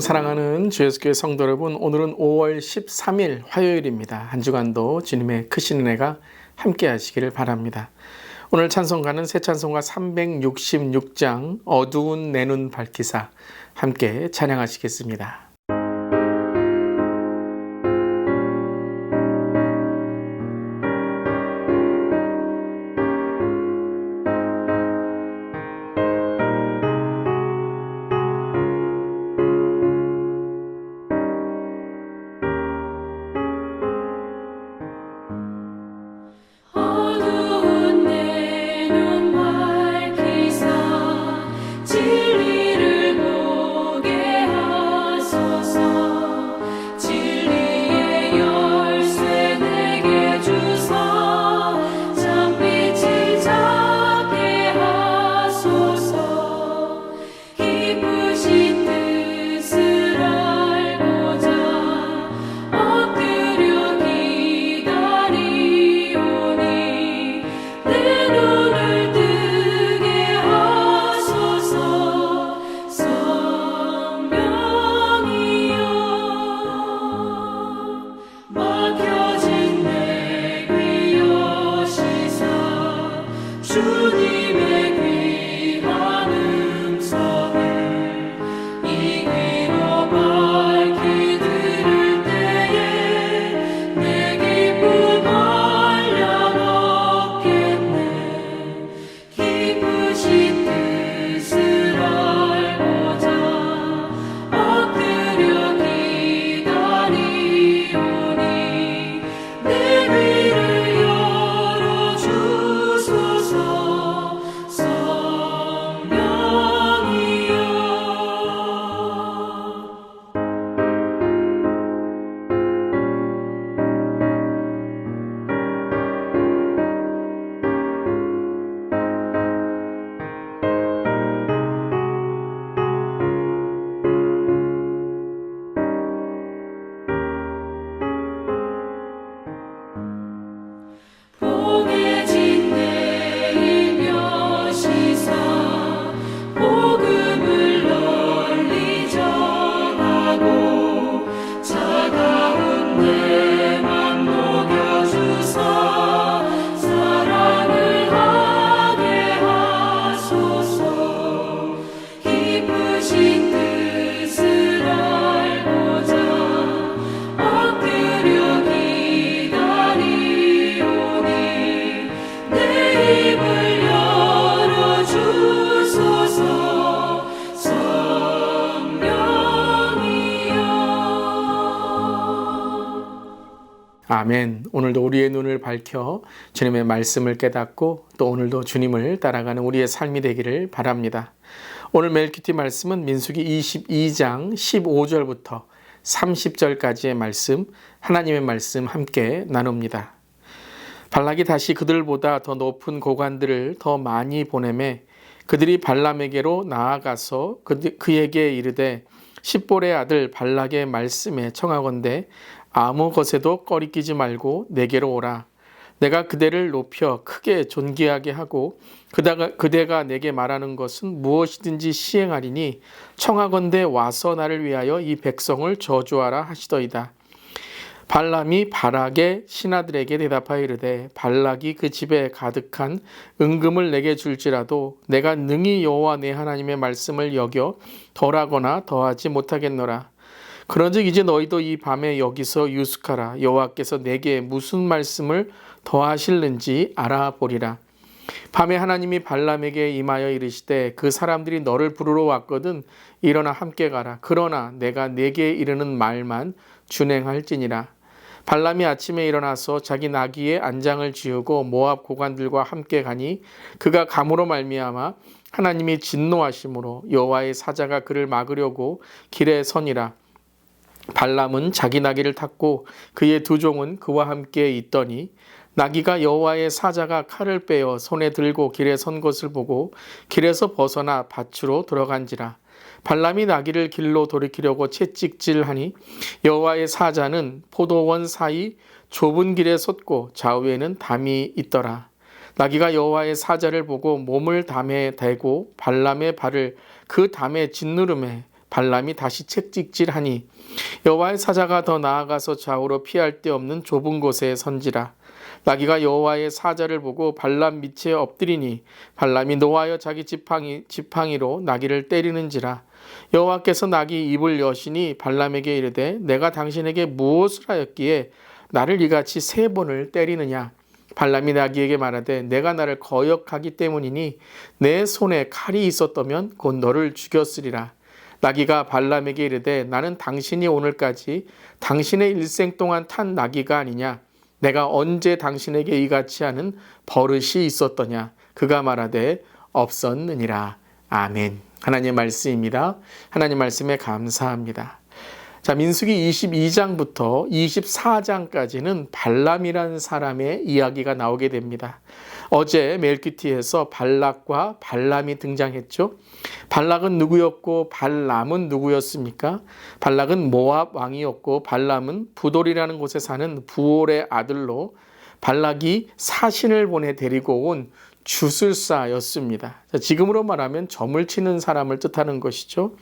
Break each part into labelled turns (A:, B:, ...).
A: 사랑하는 주예수교회 성도 여러분, 오늘은 5월 13일 화요일입니다. 한 주간도 주님의 크신 은혜가 함께 하시기를 바랍니다. 오늘 찬송가는 새 찬송가 366장 어두운 내 눈 밝히사 함께 찬양하시겠습니다. 아멘. 오늘도 우리의 눈을 밝혀 주님의 말씀을 깨닫고 또 오늘도 주님을 따라가는 우리의 삶이 되기를 바랍니다. 오늘 멜키티 말씀은 민수기 22장 15절부터 30절까지의 말씀, 하나님의 말씀 함께 나눕니다. 발락이 다시 그들보다 더 높은 고관들을 더 많이 보내매 그들이 발람에게로 나아가서 그, 그에게 이르되 십볼의 아들 발락의 말씀에 청하건대 아무 것에도 꺼리끼지 말고 내게로 오라. 내가 그대를 높여 크게 존귀하게 하고 그다가 그대가 내게 말하는 것은 무엇이든지 시행하리니 청하건대 와서 나를 위하여 이 백성을 저주하라 하시더이다. 발람이 발락의 신하들에게 대답하여 이르되 발락이 그 집에 가득한 은금을 내게 줄지라도 내가 능히 여호와 내 하나님의 말씀을 여겨 덜하거나 더하지 못하겠노라. 그런즉 이제 너희도 이 밤에 여기서 유숙하라. 여호와께서 내게 무슨 말씀을 더하실는지 알아보리라. 밤에 하나님이 발람에게 임하여 이르시되 그 사람들이 너를 부르러 왔거든 일어나 함께 가라. 그러나 내가 내게 이르는 말만 준행할지니라. 발람이 아침에 일어나서 자기 나귀에 안장을 지우고 모압 고관들과 함께 가니 그가 감으로 말미암아 하나님이 진노하심으로 여호와의 사자가 그를 막으려고 길에 서니라. 발람은 자기 나귀를 탔고 그의 두 종은 그와 함께 있더니 나귀가 여호와의 사자가 칼을 빼어 손에 들고 길에 선 것을 보고 길에서 벗어나 밭으로 들어간지라 발람이 나귀를 길로 돌이키려고 채찍질하니 여호와의 사자는 포도원 사이 좁은 길에 섰고 좌우에는 담이 있더라. 나귀가 여호와의 사자를 보고 몸을 담에 대고 발람의 발을 그 담에 짓누름에 발람이 다시 책찍질하니 여호와의 사자가 더 나아가서 좌우로 피할 데 없는 좁은 곳에 선지라. 나귀가 여호와의 사자를 보고 발람 밑에 엎드리니 발람이 노하여 자기 지팡이 지팡이로 나귀를 때리는지라. 여호와께서 나귀 입을 여시니 발람에게 이르되 내가 당신에게 무엇을 하였기에 나를 이같이 세 번을 때리느냐? 발람이 나귀에게 말하되 내가 나를 거역하기 때문이니 내 손에 칼이 있었다면 곧 너를 죽였으리라 나귀가 발람에게 이르되 나는 당신이 오늘까지 당신의 일생 동안 탄 나귀가 아니냐? 내가 언제 당신에게 이같이 하는 버릇이 있었더냐? 그가 말하되 없었느니라. 아멘. 하나님의 말씀입니다. 하나님 말씀에 감사합니다. 자 민수기 22장부터 24장까지는 발람이라는 사람의 이야기가 나오게 됩니다 어제 멜키티에서 발락과 발람이 등장했죠. 발락은 누구였고 발람은 누구였습니까? 발락은 모압 왕이었고 발람은 부돌이라는 곳에 사는 부올의 아들로 발락이 사신을 보내 데리고 온 주술사였습니다. 자, 지금으로 말하면 점을 치는 사람을 뜻하는 것이죠.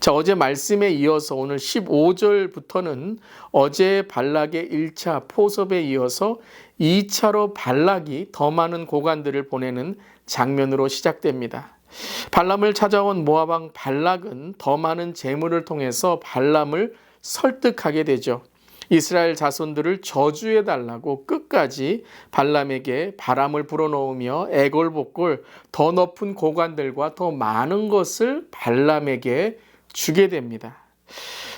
A: 자, 어제 말씀에 이어서 오늘 15절부터는 어제 발락의 1차 포섭에 이어서 2차로 발락이 더 많은 고관들을 보내는 장면으로 시작됩니다. 발람을 찾아온 모아방 발락은 더 많은 재물을 통해서 발람을 설득하게 되죠. 이스라엘 자손들을 저주해 달라고 끝까지 발람에게 바람을 불어넣으며 애골복골 더 높은 고관들과 더 많은 것을 발람에게 주게 됩니다.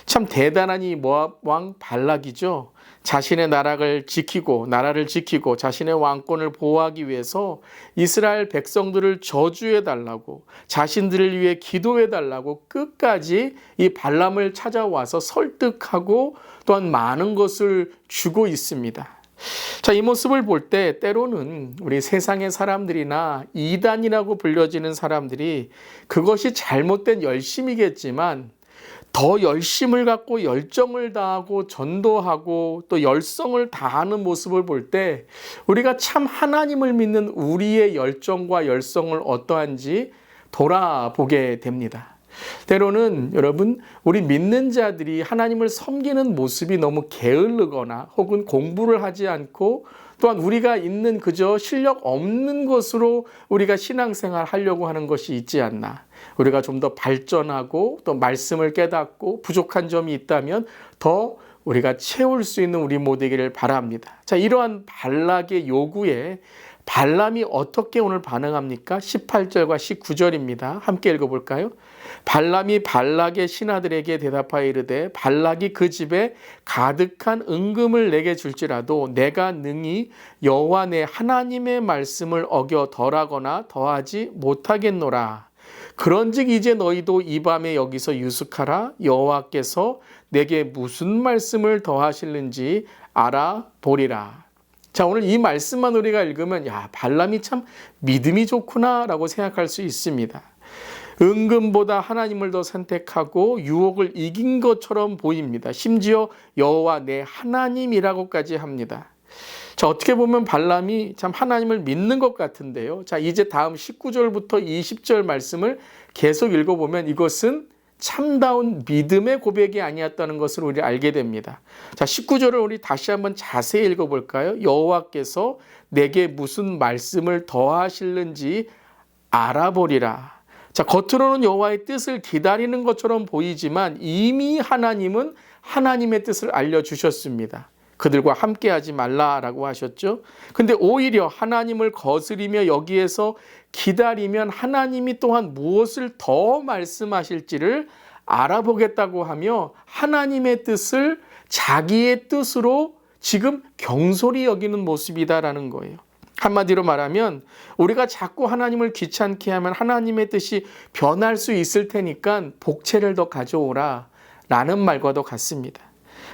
A: 참 대단한 이 모압 왕 발락이죠. 자신의 나라를 지키고 나라를 지키고 자신의 왕권을 보호하기 위해서 이스라엘 백성들을 저주해 달라고 자신들을 위해 기도해 달라고 끝까지 이 발람을 찾아와서 설득하고 또한 많은 것을 주고 있습니다. 자, 이 모습을 볼 때 때로는 우리 세상의 사람들이나 이단이라고 불려지는 사람들이 그것이 잘못된 열심이겠지만 더 열심을 갖고 열정을 다하고 전도하고 또 열성을 다하는 모습을 볼 때 우리가 참 하나님을 믿는 우리의 열정과 열성을 어떠한지 돌아보게 됩니다. 때로는 여러분 우리 믿는 자들이 하나님을 섬기는 모습이 너무 게을르거나 혹은 공부를 하지 않고 또한 우리가 있는 그저 실력 없는 것으로 우리가 신앙생활 하려고 하는 것이 있지 않나. 우리가 좀 더 발전하고 또 말씀을 깨닫고 부족한 점이 있다면 더 우리가 채울 수 있는 우리 모두기를 바랍니다. 자, 이러한 발락의 요구에 발람이 어떻게 오늘 반응합니까? 18절과 19절입니다. 함께 읽어볼까요? 발람이 발락의 신하들에게 대답하여 이르되 발락이 그 집에 가득한 은금을 내게 줄지라도 내가 능히 여호와 내 하나님의 말씀을 어겨 덜하거나 더하지 못하겠노라. 그런즉 이제 너희도 이 밤에 여기서 유숙하라 여호와께서 내게 무슨 말씀을 더하실는지 알아보리라. 자, 오늘 이 말씀만 우리가 읽으면 야, 발람이 참 믿음이 좋구나라고 생각할 수 있습니다. 은근보다 하나님을 더 선택하고 유혹을 이긴 것처럼 보입니다. 심지어 여호와 내 하나님이라고까지 합니다. 자, 어떻게 보면 발람이 참 하나님을 믿는 것 같은데요. 자, 이제 다음 19절부터 20절 말씀을 계속 읽어보면 이것은 참다운 믿음의 고백이 아니었다는 것을 우리 알게 됩니다. 자, 19절을 우리 다시 한번 자세히 읽어볼까요? 여호와께서 내게 무슨 말씀을 더하실는지 알아보리라. 자, 겉으로는 여호와의 뜻을 기다리는 것처럼 보이지만 이미 하나님은 하나님의 뜻을 알려 주셨습니다. 그들과 함께 하지 말라라고 하셨죠. 근데 오히려 하나님을 거스리며 여기에서 기다리면 하나님이 또한 무엇을 더 말씀하실지를 알아보겠다고 하며 하나님의 뜻을 자기의 뜻으로 지금 경솔히 여기는 모습이다라는 거예요. 한마디로 말하면 우리가 자꾸 하나님을 귀찮게 하면 하나님의 뜻이 변할 수 있을 테니까 복채를 더 가져오라 라는 말과도 같습니다.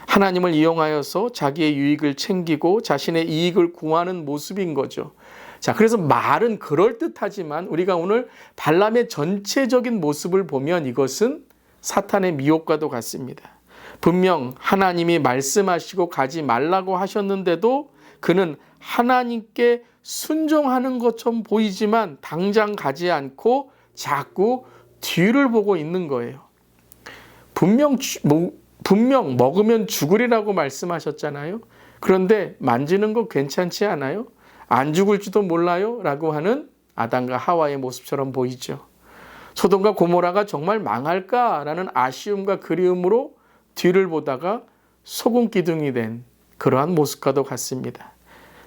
A: 하나님을 이용하여서 자기의 유익을 챙기고 자신의 이익을 구하는 모습인 거죠. 자, 그래서 말은 그럴듯하지만 우리가 오늘 발람의 전체적인 모습을 보면 이것은 사탄의 미혹과도 같습니다. 분명 하나님이 말씀하시고 가지 말라고 하셨는데도 그는 하나님께 순종하는 것처럼 보이지만 당장 가지 않고 자꾸 뒤를 보고 있는 거예요. 분명 주- 뭐- 분명 먹으면 죽으리라고 말씀하셨잖아요. 그런데 만지는 거 괜찮지 않아요? 안 죽을지도 몰라요? 라고 하는 아담과 하와의 모습처럼 보이죠. 소돔과 고모라가 정말 망할까라는 아쉬움과 그리움으로 뒤를 보다가 소금 기둥이 된 그러한 모습과도 같습니다.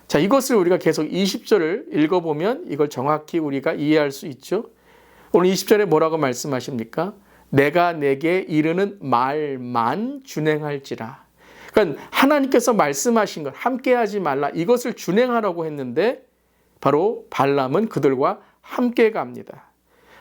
A: 자, 이것을 우리가 계속 20절을 읽어보면 이걸 정확히 우리가 이해할 수 있죠. 오늘 20절에 뭐라고 말씀하십니까? 내가 내게 이르는 말만 준행할지라. 그러니까 하나님께서 말씀하신 것 함께 하지 말라 이것을 준행하라고 했는데 바로 발람은 그들과 함께 갑니다.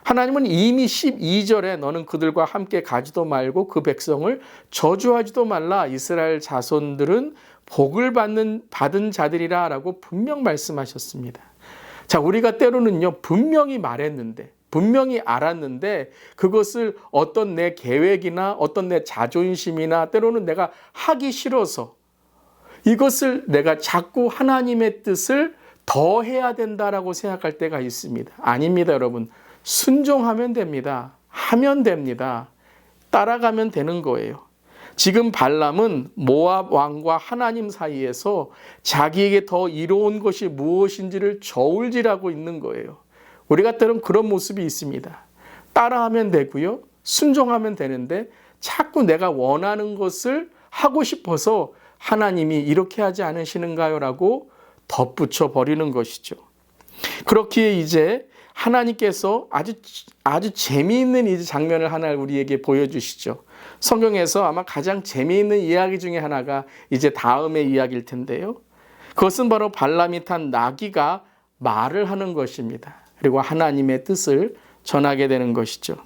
A: 하나님은 이미 12절에 너는 그들과 함께 가지도 말고 그 백성을 저주하지도 말라 이스라엘 자손들은 복을 받는 받은 자들이라라고 분명 말씀하셨습니다. 자, 우리가 때로는요 분명히 말했는데 분명히 알았는데 그것을 어떤 내 계획이나 어떤 내 자존심이나 때로는 내가 하기 싫어서 이것을 내가 자꾸 하나님의 뜻을 더 해야 된다라고 생각할 때가 있습니다. 아닙니다, 여러분. 순종하면 됩니다. 하면 됩니다. 따라가면 되는 거예요. 지금 발람은 모압 왕과 하나님 사이에서 자기에게 더 이로운 것이 무엇인지를 저울질하고 있는 거예요. 우리가 때론 그런 모습이 있습니다. 따라하면 되고요. 순종하면 되는데 자꾸 내가 원하는 것을 하고 싶어서 하나님이 이렇게 하지 않으시는가요? 라고 덧붙여 버리는 것이죠. 그렇기에 이제 하나님께서 아주 아주 재미있는 이 장면을 하나 우리에게 보여주시죠. 성경에서 아마 가장 재미있는 이야기 중에 하나가 이제 다음의 이야기일 텐데요. 그것은 바로 발람이 탄 나귀가 말을 하는 것입니다. 그리고 하나님의 뜻을 전하게 되는 것이죠.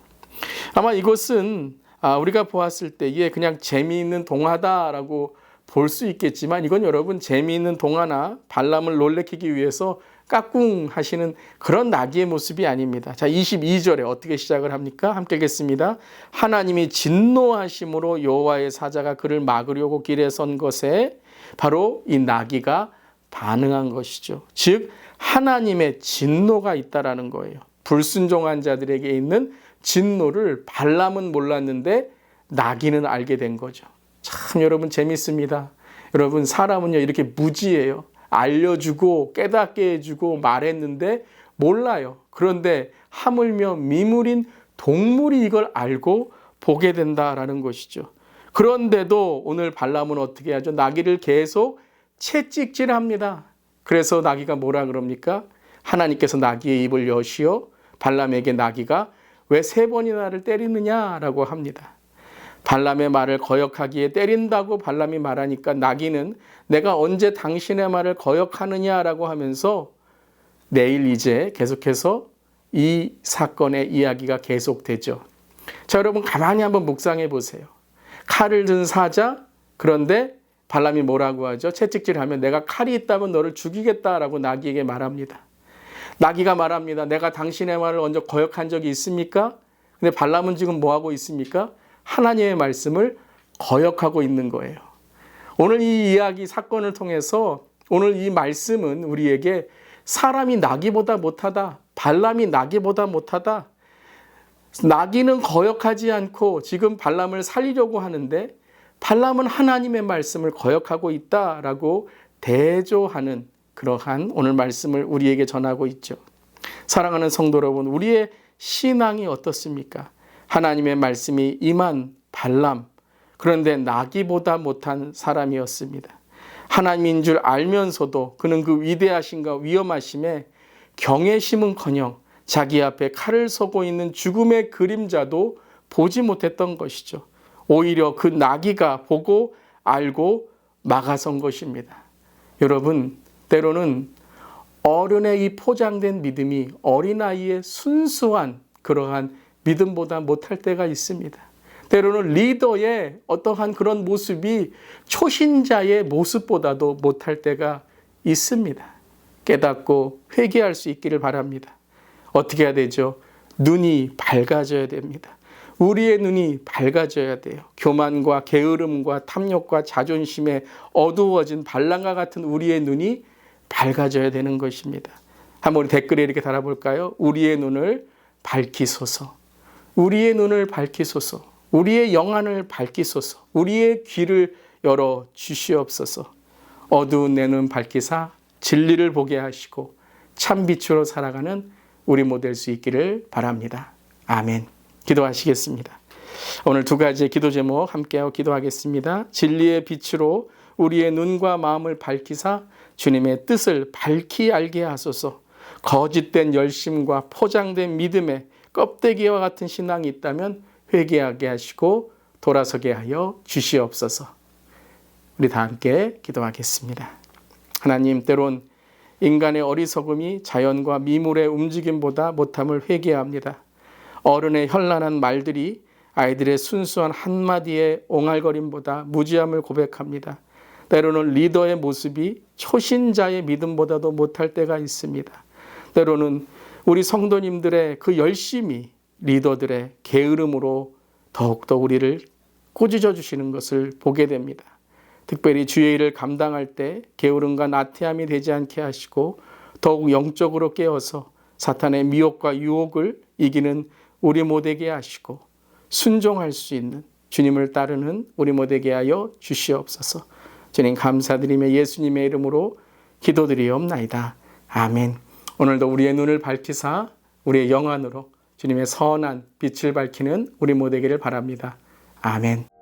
A: 아마 이것은 아, 우리가 보았을 때에 그냥 재미있는 동화다라고 볼 수 있겠지만 이건 여러분 재미있는 동화나 발람을 놀래키기 위해서 까꿍 하시는 그런 나귀의 모습이 아닙니다. 자, 22절에 어떻게 시작을 합니까? 함께 읽겠습니다. 하나님이 진노하심으로 여호와의 사자가 그를 막으려고 길에 선 것에 바로 이 나귀가 반응한 것이죠. 즉 하나님의 진노가 있다라는 거예요. 불순종한 자들에게 있는 진노를 발람은 몰랐는데 나귀는 알게 된 거죠. 참 여러분 재밌습니다. 여러분 사람은요 이렇게 무지해요. 알려주고 깨닫게 해주고 말했는데 몰라요. 그런데 하물며 미물인 동물이 이걸 알고 보게 된다라는 것이죠. 그런데도 오늘 발람은 어떻게 하죠? 나귀를 계속 채찍질합니다. 그래서 나귀가 뭐라 그럽니까? 하나님께서 나귀의 입을 여시어 발람에게 나귀가 왜 세 번이나 나를 때리느냐라고 합니다. 발람의 말을 거역하기에 때린다고 발람이 말하니까 나귀는 내가 언제 당신의 말을 거역하느냐라고 하면서 내일 이제 계속해서 이 사건의 이야기가 계속되죠. 자, 여러분 가만히 한번 묵상해 보세요. 칼을 든 사자 그런데 발람이 뭐라고 하죠? 채찍질하면 내가 칼이 있다면 너를 죽이겠다라고 나귀에게 말합니다. 나귀가 말합니다. 내가 당신의 말을 먼저 거역한 적이 있습니까? 근데 발람은 지금 뭐 하고 있습니까? 하나님의 말씀을 거역하고 있는 거예요. 오늘 이 이야기 사건을 통해서 오늘 이 말씀은 우리에게 사람이 나귀보다 못하다. 발람이 나귀보다 못하다. 나귀는 거역하지 않고 지금 발람을 살리려고 하는데 발람은 하나님의 말씀을 거역하고 있다라고 대조하는 그러한 오늘 말씀을 우리에게 전하고 있죠. 사랑하는 성도 여러분, 우리의 신앙이 어떻습니까? 하나님의 말씀이 임한 발람, 그런데 나귀보다 못한 사람이었습니다. 하나님인 줄 알면서도 그는 그 위대하심과 위험하심에 경외심은커녕 자기 앞에 칼을 서고 있는 죽음의 그림자도 보지 못했던 것이죠. 오히려 그 나귀가 보고 알고 막아선 것입니다. 여러분, 때로는 어른의 이 포장된 믿음이 어린아이의 순수한 그러한 믿음보다 못할 때가 있습니다. 때로는 리더의 어떠한 그런 모습이 초신자의 모습보다도 못할 때가 있습니다. 깨닫고 회개할 수 있기를 바랍니다. 어떻게 해야 되죠? 눈이 밝아져야 됩니다. 우리의 눈이 밝아져야 돼요. 교만과 게으름과 탐욕과 자존심에 어두워진 발랑과 같은 우리의 눈이 밝아져야 되는 것입니다. 한번 우리 댓글에 이렇게 달아볼까요? 우리의 눈을 밝히소서. 우리의 눈을 밝히소서. 우리의 영안을 밝히소서. 우리의 귀를 열어 주시옵소서. 어두운 내 눈 밝히사 진리를 보게 하시고 참 빛으로 살아가는 우리 모델 수 있기를 바랍니다. 아멘. 기도하시겠습니다. 오늘 두 가지의 기도 제목 함께하고 기도하겠습니다. 진리의 빛으로 우리의 눈과 마음을 밝히사 주님의 뜻을 밝히 알게 하소서. 거짓된 열심과 포장된 믿음에 껍데기와 같은 신앙이 있다면 회개하게 하시고 돌아서게 하여 주시옵소서. 우리 다 함께 기도하겠습니다. 하나님 때론 인간의 어리석음이 자연과 미물의 움직임보다 못함을 회개합니다. 어른의 현란한 말들이 아이들의 순수한 한마디의 옹알거림보다 무지함을 고백합니다. 때로는 리더의 모습이 초신자의 믿음보다도 못할 때가 있습니다. 때로는 우리 성도님들의 그 열심이 리더들의 게으름으로 더욱더 우리를 꾸짖어 주시는 것을 보게 됩니다. 특별히 주의 일을 감당할 때 게으름과 나태함이 되지 않게 하시고 더욱 영적으로 깨어서 사탄의 미혹과 유혹을 이기는 우리 모두에게 하시고 순종할 수 있는 주님을 따르는 우리 모두에게 하여 주시옵소서. 주님 감사드리며 예수님의 이름으로 기도드리옵나이다. 아멘. 오늘도 우리의 눈을 밝히사 우리의 영안으로 주님의 선한 빛을 밝히는 우리 모두에게를 바랍니다. 아멘.